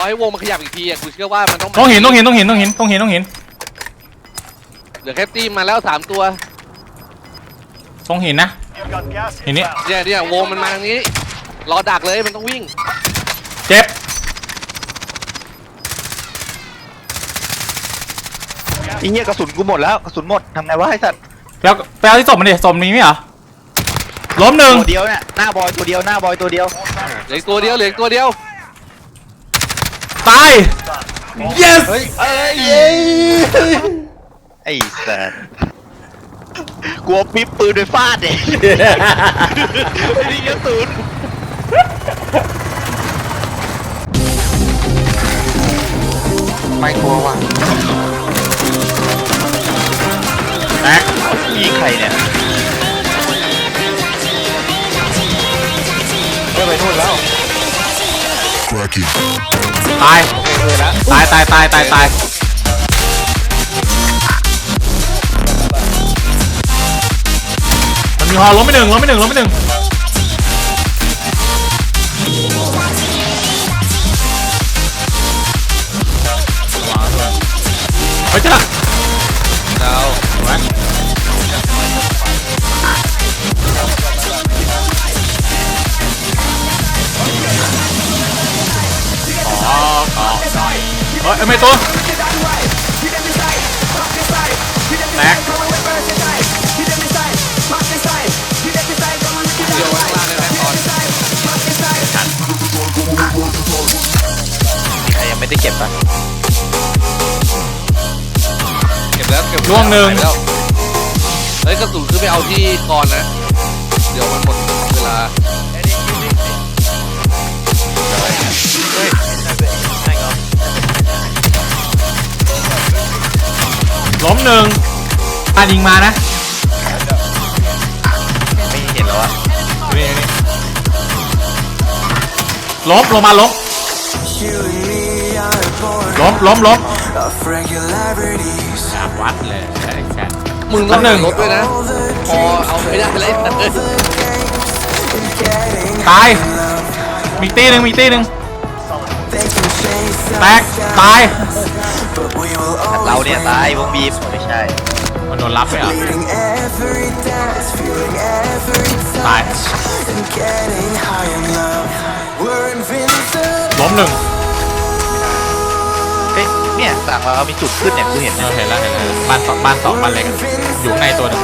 รอให้วงมันขยับอีกทีอะกูเชื่อว่ามันต้องต้องเห็นต้องเห็นต้องเห็นต้องเห็นต้องเห็นต้องเห็นเหลือแค่ตีมมาแล้วสามตัวต้องเห็นนะ You've got gas Hình ý. inbound. เนี่ยเนี่ยวงมันมาทางนี้ รอดักเลยมันต้องวิ่งเจ็บ ไอ้เหี้ยกระสุนกูหมดแล้วกระสุนหมดทำไงวะไอ้สัตว์แปลแปลที่ศพมันดิศพมีไหมเหรอล้มหนึ่งตัวเดียวเนี่ยหน้าบอยตัวเดียวหน้าบอยตัวเดียวเหลืออีกตัวเดียวเหลืออีกตัวเดียว ตาย yes เฮ้ยเอ้ยเย้ไอ้สัตว์กลัวปิ๊บปืนไปฟาดเด็กไอ้นี่กระสุนไม่กลัวว่ะแตกยิงใครเนี่ยเฮ้ยไปนู่นแล้ว Cracking. ตายตายตายตายตายตายมันมีฮอล้มไปหนึ่งล้มไปหนึ่งล้มไปหนึ่งไปจ้า เอ้ยไม่ตัวแตกเดียวข้างล่างเลยแหละตอนใครยังไม่ได้เก็บปะเก็บแล้วเก็บล่วงหนึ่ง แล้วเฮ้ยกระสุนคือไปเอาที่ก่อนนะ เดี๋ยวมันหมดเวลา ล้มหนึ่งปายิงมานะไม่เห็นแล้วอะนี่นี่ล้มลงมาล้ม You and me are born ล้มล้มล้ม of regularities. วัดเลยแช่แช่มึงแป๊ต้อบงหนึ่งรถด้วยนะพอเอาไม่ได้เลย Getting ตายมีอีกตีหนึ่งมีอีกตีหนึ่ง they can chase แตก us ตาย but we will เรา always เนี่ยตายวงบีมไม่ใช่ มันโดนรับไปเหรอะ leading every dance, feeling every ตาย touch, and getting high in love. We're invincible. ล้มหนึ่งเฮ้ยเนี่ยสั่งเรามีจุดขึ้นเนี่ยกูเห็นเอเนี่ยอเห็นแล้วเห็นแล้วบ้านสองบ้านสองบ้านเล็กอะอยู่ข้างในตัวหนึ่ง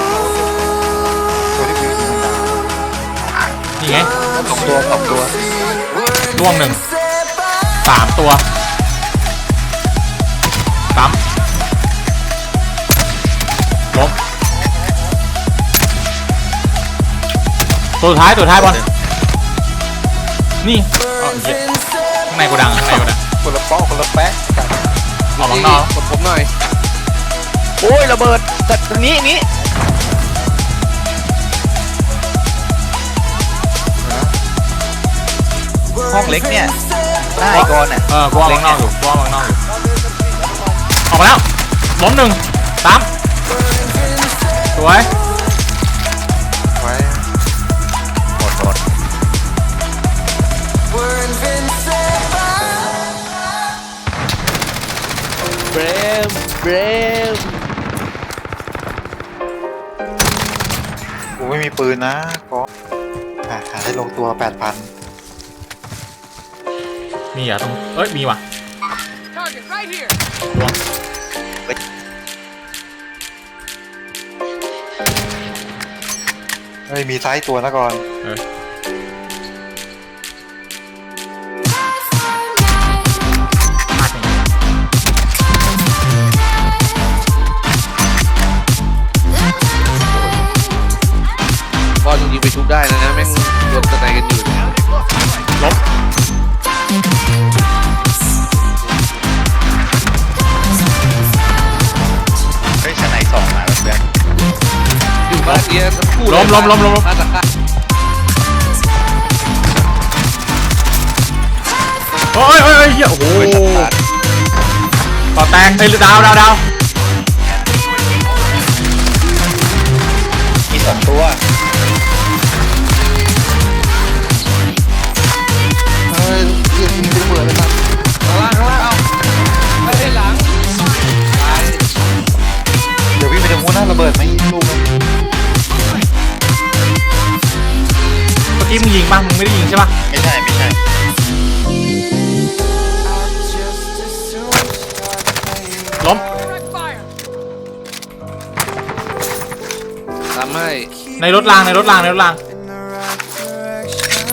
นี่ไงสองตัวสองตัวร่วงหนึ่งสามตัว ตัวสุดท้ายตัวสุดท้ายบอลนี่เอาเหี้ยข้างในกูดังข้างในกูดังคนละป้อคนละแป๊ะออกข้างนอกกดผมหน่อย โอ้ยระเบิดแต่ตรงนี้นี้ห้องเล็กเนี่ยหน้าไอ้กอนอะเออกูเอาข้างนอกอยู่กูเอาข้างนอกอยู่ออกมาแล้วล้มหนึ่งสามสวย เบรมกูไม่มีปืนนะก็อะหาได้ลงตัวแปดพันมีเหรอะตรงเอ้ยมีว่ะลวงเฮ้ยมีไซส์ตัวนะก่อน เออบอ อยู่บ้านเนี้ยทั้งคู่ล้มล้มล้มล้มล้มบ้านตะกร้าโอ้ยโอ้ยโอ้ยเหี้ยโอ้โหเฮ้ยสัตว์ขาด ต่อแตกเอ้ยดาวดาวดาว ช่ปะไม่ใช่ไม่ใช่ Just as soon start playing ล้มทำให้ในรถรางในรถรางในรถราง in the right direction.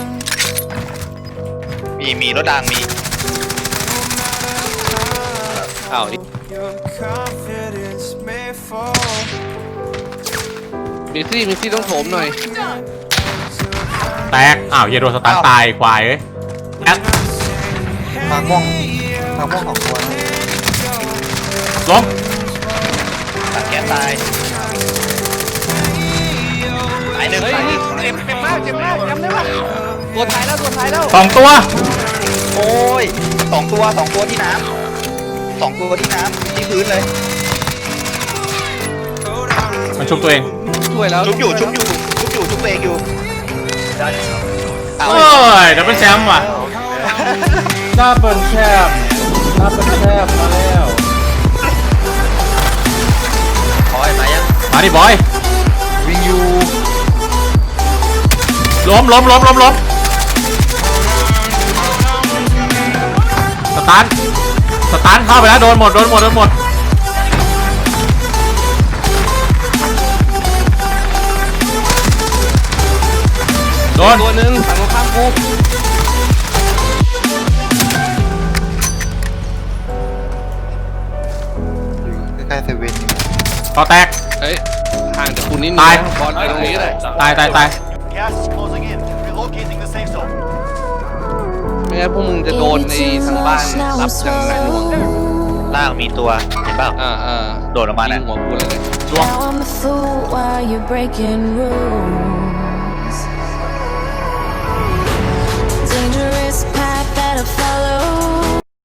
มีมีรถดังมีอ้าว Your confidence may fall. มิซี่มิซี่ต้องโถมหน่อย แตก อ้าวเฮียโดนสตันตายควายเอ้ยแอดทางม่วงทางม่วงของตัวนะล้มตัดแก๊สตายตายหนึ่งเฮ้ยตายหนึ่งเจ็บเจ็บมากเจ็บมากจำได้ปะตัวท้ายแล้วตัวท้ายแล้วสองตัว โอ้ยสองตัวสองตัวที่น้ำสองตัวที่น้ำที่พื้นเลยมันชุบตัวเองช่วยแล้วชุบอยู่ชุบอยู่ชุบอยู่ชุบตัวเองอยู่เอา โอ้ยดับเบิลแชมป์ว่ะดับเบิลแชมป์ดับเบิลแชมป์มาแล้วคอยมายังมาดิบอยวิ่งอยู่ล้มล้มล้มล้มล้มสตาร์ทสตาร์ทเข้าไปแล้วโดนหมดโดนหมดโดนหมด นตัวหนึ่งฝั่งตรงข้ามกูอยู่ใกล้ๆเซเว่นต่อแตก เฮ้ยห่างจากคุณนิดนึงตายนะบอลไปตรงนี้ก็ได้ตายตายตาย Gas is closing in. Relocating the safe zone. ไม่งั้นพวกมึงจะโดนในทางบ้านรับจังหนังหน่วงล่างมีตัวเห็นเปล่า อ่าอ่าโดดออกมายิน่ะงหัวกูเลยล่วง Now I'm a fool while you're breaking rules. Gotta follow.